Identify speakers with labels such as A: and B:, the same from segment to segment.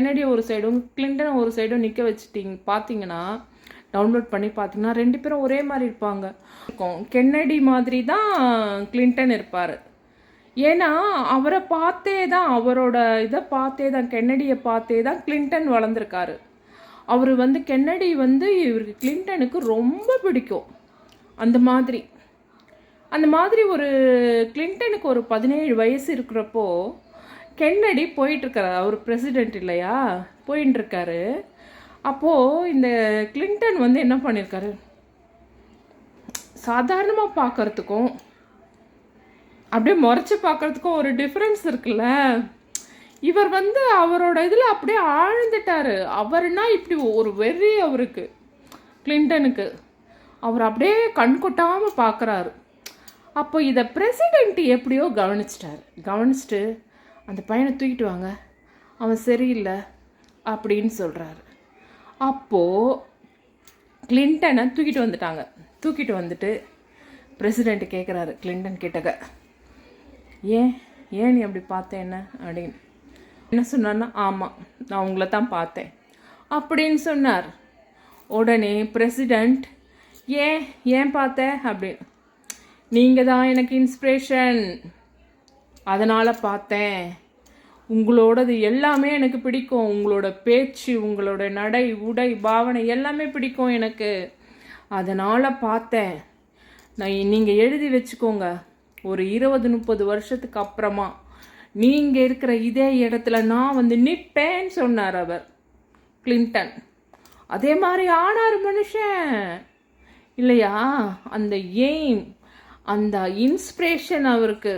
A: Kennedy ஒரு சைடும் Clinton ஒரு சைடும் நிற்க வச்சுட்டிங்க பார்த்தீங்கன்னா டவுன்லோட் பண்ணி பார்த்தீங்கன்னா ரெண்டு பேரும் ஒரே மாதிரி இருப்பாங்க. இருக்கும் கென்னடி மாதிரி தான் கிளின்டன் இருப்பார். ஏன்னா அவரை பார்த்தே தான் அவரோட இதை பார்த்தே தான் கென்னடியை பார்த்தே தான் கிளின்டன் வளர்ந்துருக்காரு. அவர் வந்து கென்னடி வந்து இவருக்கு கிளின்டனுக்கு ரொம்ப பிடிக்கும். அந்த மாதிரி. அந்த மாதிரி ஒரு கிளின்டனுக்கு ஒரு பதினேழு வயசு இருக்கிறப்போ கென்னடி போயிட்டுருக்காரு. அவர் பிரசிடெண்ட் இல்லையா? போயின்ட்டுருக்காரு அப்போது இந்த கிளின்டன் வந்து என்ன பண்ணியிருக்காரு சாதாரணமாக பார்க்கறதுக்கும் அப்படியே முறைச்சி பார்க்கறதுக்கும் ஒரு டிஃப்ரென்ஸ் இருக்குல்ல? இவர் வந்து அவரோட இதில் அப்படியே ஆழ்ந்துட்டாரு. அவர்னா இப்படி ஒரு வெறி அவருக்கு கிளின்டனுக்கு அவர் அப்படியே கண் கொட்டாமல் பார்க்குறாரு அப்போ இதை பிரசிடெண்ட் எப்படியோ கவனிச்சிட்டாரு. கவனிச்சிட்டு அந்த பையனை தூக்கிட்டு வாங்க. அவன் சரியில்லை அப்படின்னு சொல்கிறாரு அப்போது கிளின்டனை தூக்கிட்டு வந்துட்டாங்க. தூக்கிட்டு வந்துட்டு பிரசிடெண்ட்டு கேட்குறாரு கிளின்டன் கிட்டக்க. ஏன்? ஏன் நீ அப்படி பார்த்தேன் என்ன? அப்படின்னு. என்ன சொன்னார்னா ஆமாம் நான் உங்களை தான் பார்த்தேன். அப்படின்னு சொன்னார். உடனே பிரசிடெண்ட் ஏன்? ஏன் பார்த்த? அப்படின்னு. நீங்கள் தான் எனக்கு இன்ஸ்பிரேஷன் அதனால் பார்த்தேன். உங்களோடது எல்லாமே எனக்கு பிடிக்கும். உங்களோட பேச்சு உங்களோட நடை உடை பாவனை எல்லாமே பிடிக்கும் எனக்கு. அதனால் பார்த்தேன். நான் நீங்கள் எழுதி வச்சுக்கோங்க. ஒரு இருபது முப்பது வருஷத்துக்கு அப்புறமா நீங்கள் இருக்கிற இதே இடத்துல நான் வந்து நிற்பேன்னு சொன்னார் அவர் கிளின்டன் அதே மாதிரி ஆனார் மனுஷன். இல்லையா? அந்த எய்ம் அந்த இன்ஸ்பிரேஷன் அவருக்கு.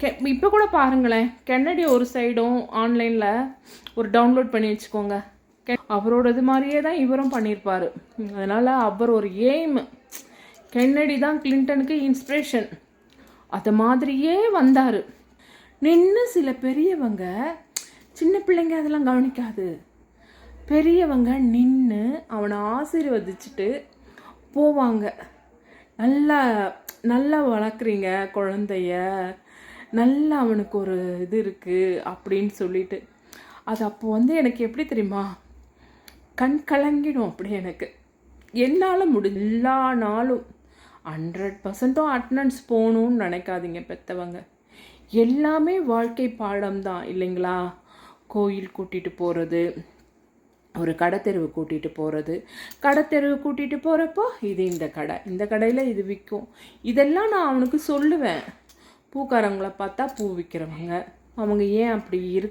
A: கெ இப்போ கூட பாருங்களேன் கென்னடி ஒரு சைடும் ஆன்லைனில் ஒரு டவுன்லோட் பண்ணி வச்சுக்கோங்க. கெ- அவரோட இது மாதிரியே தான் இவரும் பண்ணியிருப்பார் அதனால் அவர் ஒரு எய்ம். கென்னடி தான் கிளின்டனுக்கு இன்ஸ்பிரேஷன். அது மாதிரியே வந்தார். நின்று சில பெரியவங்க சின்ன பிள்ளைங்க அதெல்லாம் கவனிக்காது. பெரியவங்க நின்று அவனை ஆசீர்வதிச்சுட்டு போவாங்க. நல்லா நல்லா வளர்க்குறீங்க குழந்தைய. நல்லா அவனுக்கு ஒரு இது இருக்குது அப்படின்னு சொல்லிட்டு. அது அப்போ வந்து எனக்கு எப்படி தெரியுமா? கண் கலங்கிடும் அப்படி எனக்கு. என்னால் முடி எல்லா நாளும் ஹண்ட்ரட் பர்சன்ட்டும் அட்டண்டன்ஸ் போகணும்னு நினைக்காதீங்க பெற்றவங்க எல்லாமே வாழ்க்கை பாடம் தான் இல்லைங்களா? கோயில் கூட்டிகிட்டு போகிறது ஒரு கடை தெருவு கூட்டிகிட்டு போகிறது கடைத்தெருவு கூட்டிகிட்டு போகிறப்போ இது இந்த கடை இந்த கடையில் இது விற்கும் இதெல்லாம் நான் அவனுக்கு சொல்லுவேன். பூக்காரங்களை பார்த்தா பூ விற்கிறவங்க அவங்க ஏன் அப்படி இரு